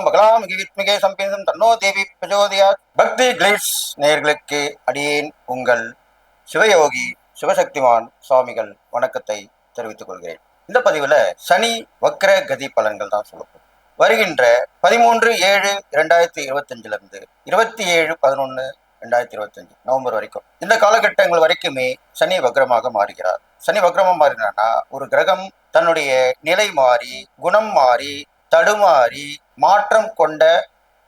ஓம் பகலாம் வித்மிகே சம்பேதம் தன்னோ தேவி பிரஜோதியா பக்தி கிளிட்ஸ் நேர்களுக்கு அடியேன் உங்கள் சிவயோகி சிவசக்திமான் சுவாமிகள் வணக்கத்தை தெரிவித்துக் கொள்கிறேன். இந்த பதிவுல சனி வக்ர கதி பலன்கள் தான் சொல்லப்படும் வருகின்ற பதிமூன்று ஏழு இரண்டாயிரத்தி இருபத்தஞ்சுல இருந்து இருபத்தி ஏழு பதினொன்னு ரெண்டாயிரத்தி இருபத்தஞ்சு நவம்பர் வரைக்கும். இந்த காலகட்டங்கள் வரைக்குமே சனி வக்ரமாக மாறுகிறார். சனி வக்ரமாக மாறினா ஒரு கிரகம் தன்னுடைய நிலை மாறி குணம் மாறி தடுமாறி மாற்றம் கொண்ட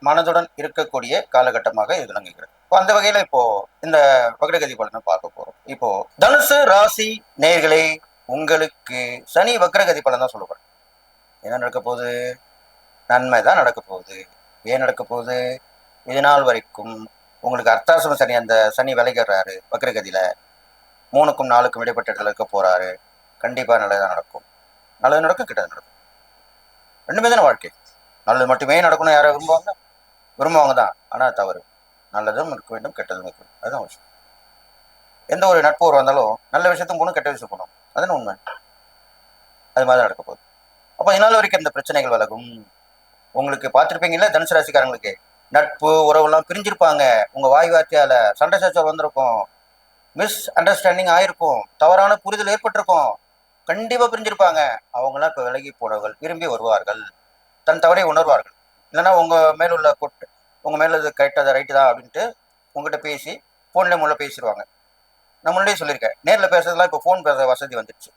மனதுடன் இருக்கக்கூடிய காலகட்டமாக இது விளங்குகிறது. இப்போ அந்த வகையில இப்போ இந்த வக்ரகதி பலனை பார்க்க போறோம். இப்போ தனுசு ராசி நேர்களே உங்களுக்கு சனி வக்ரகதி பலன் தான் சொல்லப்படுறேன் என்ன நடக்க போகுது? நன்மை தான் நடக்க போகுது. ஏன் நடக்க போகுது? இது நாள் வரைக்கும் உங்களுக்கு அர்த்தாசம சனி அந்த சனி விளைகிறாரு வக்ரகதியில். மூணுக்கும் நாலுக்கும் இடைப்பட்ட இடத்துல இருக்க போறாரு. கண்டிப்பாக நல்லதாக நடக்கும். நல்லது நடக்கும் கிட்டது நடக்கும். ரெண்டுமே தானே வாழ்க்கை. நல்லது மட்டுமே நடக்கணும் யாரை விரும்புவாங்க விரும்புவாங்க தான் ஆனால் தவறு. நல்லதும் இருக்க வேண்டும் கெட்டதும் இருக்க வேண்டும். அதுதான் விஷயம். எந்த ஒரு நட்பு உறவு வந்தாலும் நல்ல விஷயத்தும் போகணும் கெட்ட விஷயம் போகணும். அதுன்னு உண்மை. அது மாதிரி தான் நடக்க போகுது. அப்போ இதனால் வரைக்கும் இந்த பிரச்சனைகள் விலகும் உங்களுக்கு பார்த்துருப்பீங்கல்ல தனுசு ராசிக்காரங்களுக்கு. நட்பு உறவுலாம் பிரிஞ்சிருப்பாங்க. உங்கள் வாய் வார்த்தையால் சண்டை சச்சரவு வந்திருக்கும். மிஸ் அண்டர்ஸ்டாண்டிங் ஆயிருக்கும். தவறான புரிதல் ஏற்பட்டிருக்கும். கண்டிப்பாக பிரிஞ்சிருப்பாங்க. அவங்களாம் இப்போ விலகி போனவர்கள் விரும்பி வருவார்கள். தன் தவறை உணர்வார்கள். இல்லைன்னா உங்கள் மேல உள்ள கொட்டு உங்கள் மேல இது கரெக்டாக ரைட்டு தான் அப்படின்ட்டு உங்கள்கிட்ட பேசி ஃபோன்ல மூலம் பேசிடுவாங்க நான் முன்னாடியே சொல்லியிருக்கேன். நேரில் பேசுறதுலாம் இப்போ ஃபோன் பேச வசதி வந்துடுச்சு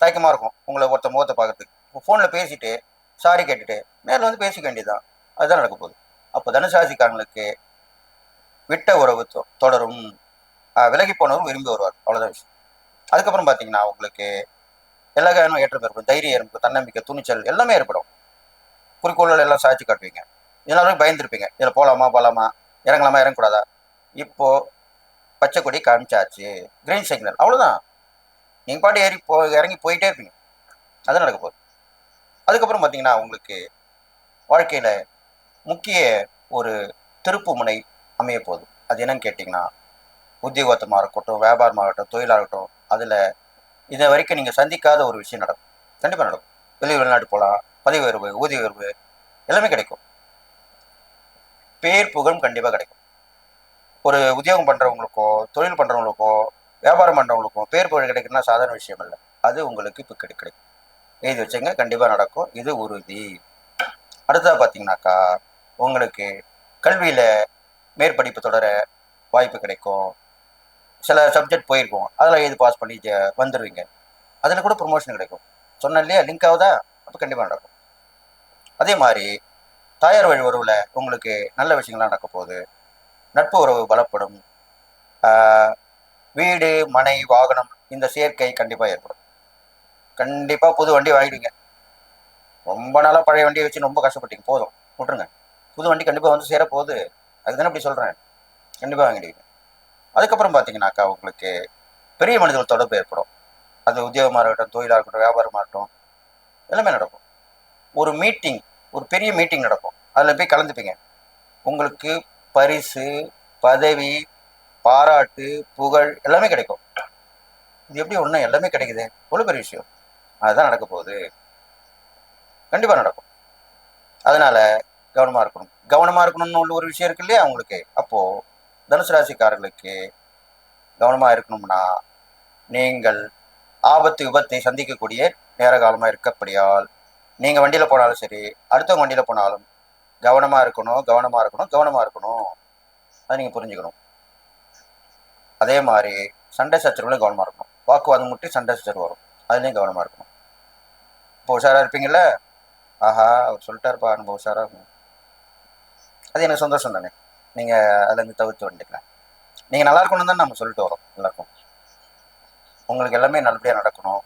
தயக்கமாக இருக்கும் உங்களை ஒருத்த முகத்தை பார்க்கறதுக்கு. இப்போ ஃபோனில் பேசிட்டு சாரி கேட்டுட்டு நேரில் வந்து பேசிக்க வேண்டியதுதான். அதுதான் நடக்க போகுது. அப்போ தனுசாசிக்காரங்களுக்கு விட்ட உறவு தொ- தொடரும். விலகி போனவரும் விரும்பி வருவார். அவ்வளோதான் விஷயம். அதுக்கப்புறம் பார்த்தீங்கன்னா உங்களுக்கு எல்லா காரணம் ஏற்றம் ஏற்படும் தைரியம் ஏற்படும் தன்னம்பிக்கை துணிச்சல் எல்லாமே ஏற்படும். குறிக்கோள்கள் எல்லாம் சாய்ச்சி காட்டுவீங்க. இதனால பயந்துருப்பீங்க. இதில் போகலாமா போகலாமா இறங்கலாமா இறங்கக்கூடாதா? இப்போது பச்சை கொடி காமிச்சாச்சு. கிரீன் சிக்னல் அவ்வளோதான் நீங்கள் பாட்டு ஏறி போ இறங்கி போயிட்டே இருப்பீங்க. அது நடக்க போகுது. அதுக்கப்புறம் பார்த்தீங்கன்னா உங்களுக்கு வாழ்க்கையில் முக்கிய ஒரு திருப்பு முனை அமைய போகுது. அது என்னன்னு கேட்டிங்கன்னா உத்தியோகத்தமாக இருக்கட்டும் வியாபாரமாகட்டும் தொழிலாகட்டும் அதில் இது வரைக்கும் நீங்கள் சந்திக்காத ஒரு விஷயம் நடக்கும். கண்டிப்பாக நடக்கும். வெளியே வெளிநாட்டு போகலாம் பதவி உயர்வு ஊதிய உயர்வு எல்லாமே கிடைக்கும். பேர் புகழும் கண்டிப்பாக கிடைக்கும். ஒரு உத்தியோகம் பண்ணுறவங்களுக்கோ தொழில் பண்ணுறவங்களுக்கோ வியாபாரம் பண்ணுறவங்களுக்கோ பேர் புகழ் கிடைக்குன்னா சாதாரண விஷயம் இல்லை. அது உங்களுக்கு இப்போ கிடை கிடைக்கும். எழுதி வச்சுங்க கண்டிப்பாக நடக்கும். இது உறுதி. அடுத்ததாக பார்த்தீங்கன்னாக்கா உங்களுக்கு கல்வியில் மேற்படிப்பு தொடர வாய்ப்பு கிடைக்கும். சில சப்ஜெக்ட் போயிருக்கும். அதில் எழுதி பாஸ் பண்ணி வந்துடுவீங்க அதில் கூட ப்ரொமோஷன் கிடைக்கும். சொன்ன இல்லையா? லிங்க் ஆகுதா? அப்போ கண்டிப்பாக நடக்கும். அதே மாதிரி தாயார் வழி உறவில் உங்களுக்கு நல்ல விஷயங்கள்லாம் நடக்க போகுது. நட்பு உறவு பலப்படும். வீடு மனை வாகனம் இந்த சேர்க்கை கண்டிப்பாக ஏற்படும். கண்டிப்பாக புது வண்டி வாங்கிடுங்க ரொம்ப நாளாக பழைய வண்டியை வச்சு ரொம்ப கஷ்டப்பட்டீங்க. போதும். விட்டுருங்க. புது வண்டி கண்டிப்பாக வந்து சேர போகுது. அதுதானே இப்படி சொல்கிறேன் கண்டிப்பாக வாங்கிடுவீங்க. அதுக்கப்புறம் பார்த்தீங்கன்னாக்கா உங்களுக்கு பெரிய மனிதர்கள் தொடர்பு ஏற்படும். அது உத்தியோகமாக இருக்கட்டும் தொழிலாக இருக்கட்டும் வியாபாரமாக இருக்கட்டும் எல்லாமே நடக்கும். ஒரு மீட்டிங் ஒரு பெரிய மீட்டிங் நடக்கும். அதில் போய் கலந்துப்பீங்க. உங்களுக்கு பரிசு பதவி பாராட்டு புகழ் எல்லாமே கிடைக்கும். இது எப்படி ஒன்றும் எல்லாமே கிடைக்குது. எவ்வளோ பெரிய விஷயம்? அதுதான் நடக்க போகுது. கண்டிப்பாக நடக்கும். அதனால் கவனமாக இருக்கணும். கவனமாக இருக்கணும்னு உள்ள ஒரு விஷயம் இருக்கு இல்லையா அவங்களுக்கு? அப்போது தனுசு ராசிக்காரர்களுக்கு கவனமாக இருக்கணும்னா நீங்கள் ஆபத்து விபத்தை சந்திக்கக்கூடிய நேர காலமாக இருக்கப்படியால் நீங்கள் வண்டியில் போனாலும் சரி அடுத்தவங்க வண்டியில் போனாலும் கவனமாக இருக்கணும் கவனமாக இருக்கணும் கவனமாக இருக்கணும். அதை நீங்கள் புரிஞ்சுக்கணும். அதே மாதிரி சண்டை சச்சரவுலையும் கவனமாக இருக்கணும். வாக்குவாதம் முட்டி சண்டை சச்சரவு வரும். அதுலேயும் கவனமாக இருக்கணும். இப்போ உஷாராக இருப்பீங்கள ஆஹா அவர் சொல்லிட்டாருப்பா நம்ம உஷாராக அது எனக்கு சந்தோஷம் தானே. நீங்கள் அதுலேருந்து தவிர்த்து வந்துக்கலாம் நீங்கள் நல்லா இருக்கணும் தான் நம்ம சொல்லிட்டு வரோம் எல்லாருக்கும். உங்களுக்கு எல்லாமே நல்லபடியாக நடக்கணும்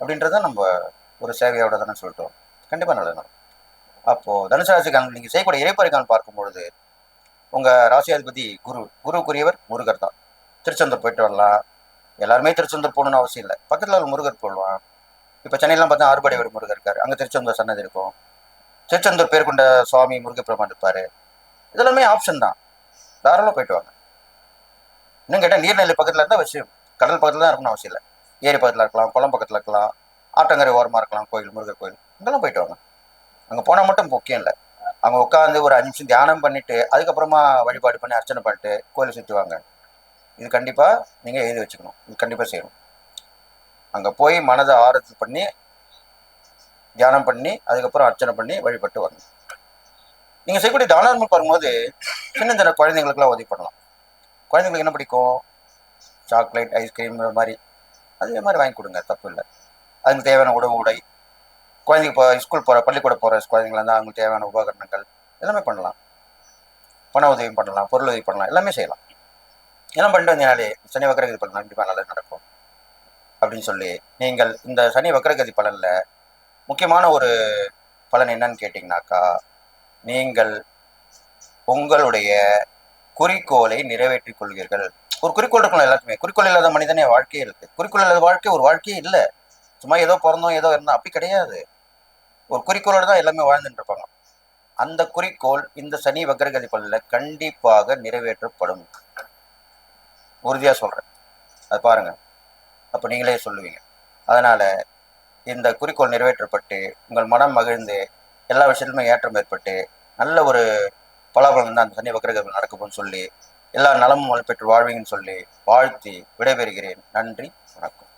அப்படின்றத நம்ம ஒரு சேவையோட தானே சொல்லிட்டோம். கண்டிப்பாக நல்லது நடக்கும் அப்போது தனுசு நீங்கள் செய்யக்கூடிய இறைப்பறிக்கான பார்க்கும்பொழுது உங்கள் ராசியாதிபதி குரு குருக்குரியவர் முருகர் தான். திருச்செந்தூர் போயிட்டு வரலாம். எல்லாருமே திருச்செந்தூர் போகணும்னு அவசியம் இல்லை. பக்கத்தில் ஒரு முருகர் போடலாம் இப்போ சென்னையிலாம் பார்த்தா ஆறுபடைவர் முருகர் இருக்கார். அங்கே திருச்செந்தூர் சன்னதி இருக்கும். திருச்செந்தூர் பேர் கொண்ட சுவாமி முருகப்பெருமான் இருப்பார். இதெல்லாமே ஆப்ஷன் தான். தாராளமாக போயிட்டு வாங்க. இன்னும் கேட்டால் நீர்நிலை பக்கத்தில் இருந்தால் விஷயம் கடல் பக்கத்தில் தான் இருக்கணும் அவசியம் இல்லை. ஏரி பக்கத்தில் இருக்கலாம் குளம் பக்கத்தில் இருக்கலாம். ஆற்றங்கரை ஓரமாக இருக்கலாம் கோயில் முருகர் கோயில். இங்கெல்லாம் போயிட்டு வாங்க. அங்கே போனால் மட்டும் முக்கியம் இல்லை. அங்கே உட்காந்து ஒரு அஞ்சு நிமிஷம் தியானம் பண்ணிவிட்டு அதுக்கப்புறமா வழிபாடு பண்ணி அர்ச்சனை பண்ணிட்டு கோயிலை சுற்றுவாங்க இது கண்டிப்பாக நீங்கள் எழுதி வச்சுக்கணும். இது கண்டிப்பாக செய்யணும். அங்கே போய் மனதை ஆரத்து பண்ணி தியானம் பண்ணி அதுக்கப்புறம் அர்ச்சனை பண்ணி வழிபட்டு வரணும் நீங்கள் செய்யக்கூடிய தானங்கள் பாரும்போது சின்ன சின்ன குழந்தைங்களுக்குலாம் உதவி பண்ணலாம். குழந்தைங்களுக்கு என்ன பிடிக்கும்? சாக்லேட் ஐஸ்கிரீம் இந்த மாதிரி. அதே மாதிரி வாங்கி கொடுங்க தப்பு இல்லை. அதுக்கு தேவையான உணவு உடை குழந்தைங்க இப்போ ஸ்கூல் போகிற பள்ளிக்கூட போகிற குழந்தைங்களா இருந்தால் அவங்களுக்கு தேவையான உபகரணங்கள் எல்லாமே பண்ணலாம். பண உதவியும் பண்ணலாம் பொருள் உதவி பண்ணலாம் எல்லாமே செய்யலாம். எல்லாம் பண்ணிட்டு வந்தீங்கனாலே சனி வக்கரகதி பலன் கண்டிப்பாக நல்லது நடக்கும். அப்படின்னு சொல்லி நீங்கள் இந்த சனி வக்கரகதி பலனில் முக்கியமான ஒரு பலன் என்னன்னு கேட்டிங்கனாக்கா நீங்கள் உங்களுடைய குறிக்கோளை நிறைவேற்றிக் கொள்வீர்கள். ஒரு குறிக்கோள் இருக்கணும் எல்லாத்துக்குமே. குறிக்கோள் இல்லாத மனிதனே வாழ்க்கையே இருக்குது குறிக்கோள் இல்லாத வாழ்க்கை ஒரு வாழ்க்கையே இல்லை. சும்மா ஏதோ பிறந்தோம் ஏதோ இருந்தோம். அப்படி கிடையாது. ஒரு குறிக்கோளோட தான் எல்லாமே வாழ்ந்துட்டு இருப்பாங்க அந்த குறிக்கோள் இந்த சனி வக்ரகதி பலனில் கண்டிப்பாக நிறைவேற்றப்படும். உறுதியாக சொல்கிறேன் அது பாருங்கள் அப்போ நீங்களே சொல்லுவீங்க. அதனால் இந்த குறிக்கோள் நிறைவேற்றப்பட்டு உங்கள் மனம் மகிழ்ந்து எல்லா விஷயத்துலையுமே ஏற்றம் ஏற்பட்டு நல்ல ஒரு பலாபலம் தான் அந்த சனி வக்ரகதி நடக்கும்னு சொல்லி எல்லா நலமும் பெற்று வாழ்வீங்கன்னு சொல்லி வாழ்த்தி விடைபெறுகிறேன். நன்றி வணக்கம்.